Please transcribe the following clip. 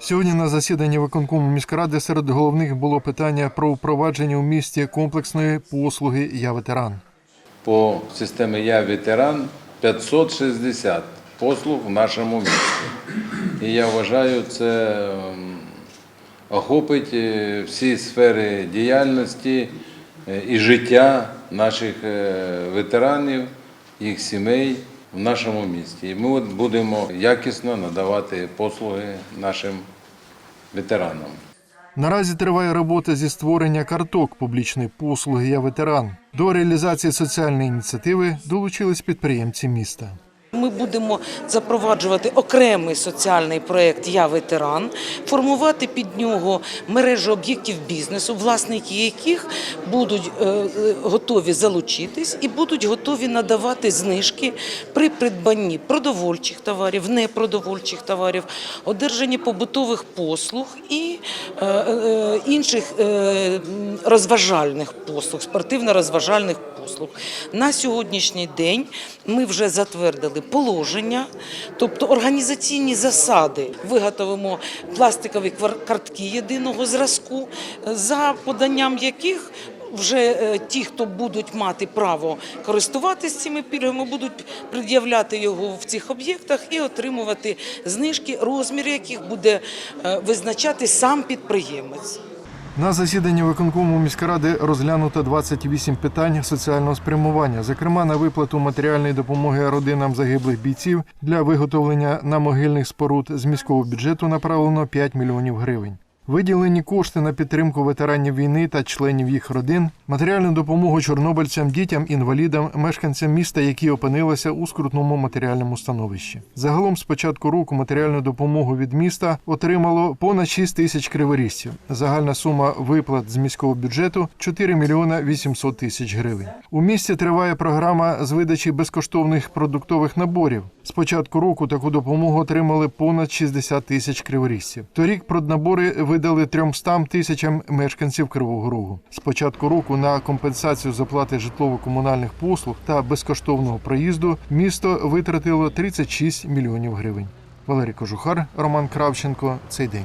Сьогодні на засіданні виконкому міськради серед головних було питання про впровадження у місті комплексної послуги Я ветеран. По системі Я ветеран 560 послуг в нашому місті. І я вважаю, це ем, охопить е, всі сфери діяльності е, і життя наших е, ветеранів, їх сімей в нашому місті. І ми от будемо якісно надавати послуги нашим ветеранам. Наразі триває робота зі створення карток публічної послуги Я ветеран. До реалізації соціальної ініціативи долучились підприємці міста. Будемо запроваджувати окремий соціальний проєкт Я ветеран, формувати під нього мережу об'єктів бізнесу, власники яких будуть е, е, готові залучитись і будуть готові надавати знижки при придбанні продовольчих товарів, непродовольчих товарів, одержанні побутових послуг і е, інших розважальних послуг, спортивно-розважальних послуг. На сьогоднішній день ми вже затвердили положення, тобто організаційні засади. Виготовимо пластикові картки єдиного зразку, за поданням яких вже е, ті, хто будуть мати право користуватися цими пільгами, будуть пред'являти його в цих об'єктах і отримувати знижки, розмір яких буде е, визначати сам підприємець. На засіданні виконкому міськради розглянуто 28 питань соціального спрямування, зокрема на виплату матеріальної допомоги родинам загиблих бійців для виготовлення на могильних споруд з міського бюджету направлено 5 мільйонів гривень. Виділені кошти на підтримку ветеранів війни та членів їх родин, матеріальну допомогу чорнобильцям, дітям, інвалідам, мешканцям міста, які опинилися у скрутному матеріальному становищі. Загалом з початку року матеріальну допомогу від міста отримало понад 6 тисяч криворізців. Загальна сума виплат з міського бюджету 4 мільйона 800 тисяч гривень. У місті триває програма з видачі безкоштовних продуктових наборів. З початку року таку допомогу отримали понад 60 тисяч криворізців. Торік проднабори видали 300 тисячам мешканців Кривого Рогу. З початку року на компенсацію заплати житлово-комунальних послуг та безкоштовного проїзду місто витратило 36 мільйонів гривень. Валерій Кожухар, Роман Кравченко. Цей день.